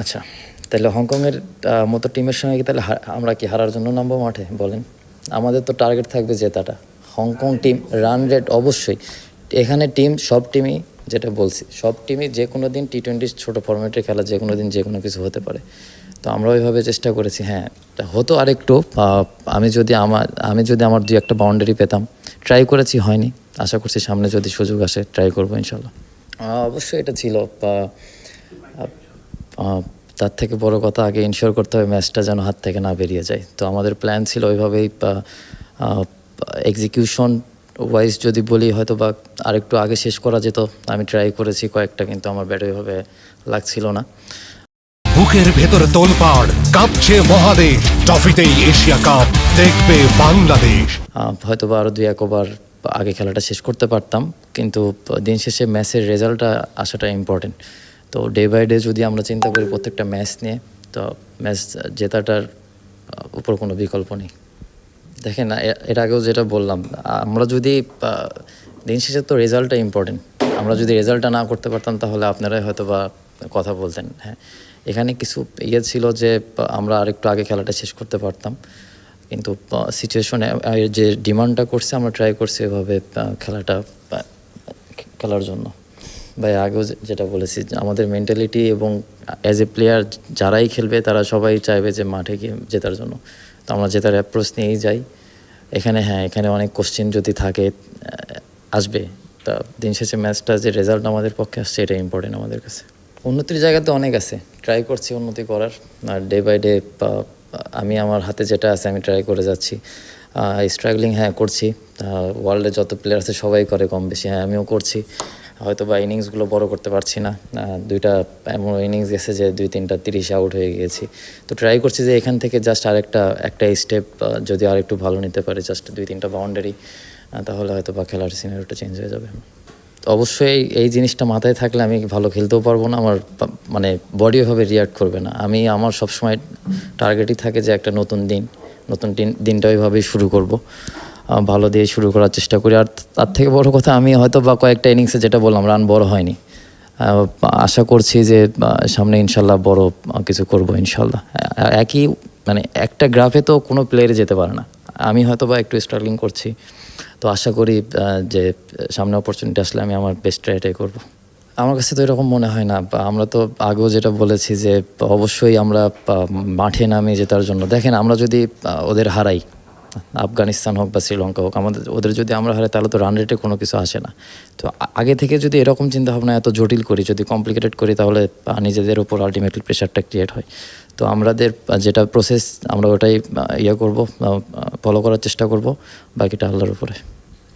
আচ্ছা তাহলে হংকংয়ের মতো টিমের সঙ্গে কি তাহলে আমরা কি হারার জন্য নামবো মাঠে? বলেন। আমাদের তো টার্গেট থাকবে জেতাটা। Hong Kong team run rate অবশ্যই। এখানে টিম সব টিমই যেটা বলছি, সব টিমই যে কোনো দিন টি টোয়েন্টি ছোটো ফরম্যাটের খেলা, যে কোনো দিন যে কোনো কিছু হতে পারে। তো আমরা ওইভাবে চেষ্টা করেছি হ্যাঁ হতো আরেকটু আমি যদি আমার, আমি যদি আমার দুই একটা বাউন্ডারি পেতাম ট্রাই করেছি, হয়নি। আশা করছি সামনে যদি সুযোগ আসে ট্রাই করব, ইনশাল্লাহ। অবশ্যই এটা ছিল তার থেকে বড় কথা আগে ইনশিওর করতে হবে ম্যাচটা যেন হাত থেকে না বেরিয়ে যায়। তো আমাদের প্ল্যান ছিল ওইভাবেই এক্সিকিউশন ওয়াইজ যদি বলি হয়তো বা আরেকটু আগে শেষ করা যেত। আমি ট্রাই করেছি কয়েকটা কিন্তু আমার ব্যাট ওইভাবে লাগছিল না। বুকের ভেতরে তোলপাড় কাঁপছে মহাদেশ। ট্রফিতেই এশিয়া কাপ দেখবে বাংলাদেশ। হয়তো বা আরও দুই এক ওভার আগে খেলাটা শেষ করতে পারতাম কিন্তু দিন শেষে ম্যাচের রেজাল্টটা আসাটা ইম্পর্টেন্ট তো ডে বাই ডে যদি আমরা চিন্তা করি প্রত্যেকটা ম্যাচ নিয়ে, তো ম্যাচ জেতাটার উপর কোনো বিকল্প নেই। দেখেন এর আগেও যেটা বললাম, আমরা যদি দিন শেষে তো রেজাল্টটা ইম্পর্টেন্ট আমরা যদি রেজাল্টটা না করতে পারতাম, তাহলে আপনারাই হয়তো বা কথা বলতেন হ্যাঁ। এখানে কিছু ইয়ে ছিল যে, আমরা আরেকটু আগে খেলাটা শেষ করতে পারতাম। কিন্তু সিচুয়েশনে যে ডিমান্ডটা করছে, আমরা ট্রাই করছি এভাবে খেলাটা খেলার জন্য। ভাই, আগেও যেটা বলেছি আমাদের মেন্টালিটি এবং অ্যাজ এ প্লেয়ার যারাই খেলবে, তারা সবাই চাইবে যে মাঠে গিয়ে জেতার জন্য। তো আমরা জেতার অ্যাপ্রোচ নিয়েই যাই। এখানে হ্যাঁ এখানে অনেক কোশ্চেন যদি থাকে আসবে। তা দিন শেষে ম্যাচটা যে রেজাল্ট আমাদের পক্ষে আসছে এটা ইম্পর্টেন্ট আমাদের কাছে। উন্নতির জায়গা তো অনেক আছে। ট্রাই করছি উন্নতি করার। আর ডে বাই ডে আমি আমার হাতে যেটা আছে, আমি ট্রাই করে যাচ্ছি। স্ট্রাগলিং হ্যাঁ করছি। ওয়ার্ল্ডে যত প্লেয়ার আছে, সবাই করে কম বেশি। হ্যাঁ আমিও করছি। হয়তো বা ইনিংসগুলো বড় করতে পারছি না। দুইটা এমন ইনিংস গেছে যে দুই তিনটা তিরিশ আউট হয়ে গিয়েছি তো ট্রাই করছি যে এখান থেকে জাস্ট আরেকটা, একটা স্টেপ যদি আর একটু ভালো নিতে পারি জাস্ট দুই তিনটা বাউন্ডারি তাহলে হয়তো বা খেলার সিনারিটা চেঞ্জ হয়ে যাবে। অবশ্যই এই জিনিসটা মাথায় থাকলে আমি ভালো খেলতেও পারব না, আমার মানে বডি ওভাবে রিয়াক্ট করবে না। আমি আমার সবসময় টার্গেটই থাকে যে একটা নতুন দিন নতুন দিন, দিনটা ওইভাবেই শুরু করব। ভালো দিয়ে শুরু করার চেষ্টা করি। আর তার থেকে বড় কথা, আমি হয়তো বা কয়েকটা ইনিংসে যেটা বললাম রান বড় হয়নি। আশা করছি যে সামনে ইনশাল্লাহ বড় কিছু করব ইনশাল্লাহ। একই মানে একটা গ্রাফে তো কোনো প্লেয়ারে যেতে পারে না। আমি হয়তো বা একটু স্ট্রাগলিং করছি। তো আশা করি যে সামনে অপরচুনিটি আসলে আমি আমার বেস্ট ট্রাইটাই করব। আমার কাছে তো এরকম মনে হয় না। আমরা তো আগেও যেটা বলেছি যে, অবশ্যই আমরা মাঠে নামে জেতার জন্য। দেখেন, আমরা যদি ওদের হারাই আফগানিস্তান হোক বা শ্রীলঙ্কা হোক, আমাদের ওদের যদি আমরা হারাই, তাহলে তো রান রেটে কোনো কিছু আসে না। তো আগে থেকে যদি এরকম চিন্তাভাবনা এত জটিল করি, যদি কমপ্লিকেটেড করি, তাহলে নিজেদের ওপর আলটিমেটলি প্রেশারটা ক্রিয়েট হয়। তো আমাদের যেটা প্রসেস আমরা ওটাই ইয়ে করব ফলো করার চেষ্টা করব, বাকিটা আল্লাহর উপরে।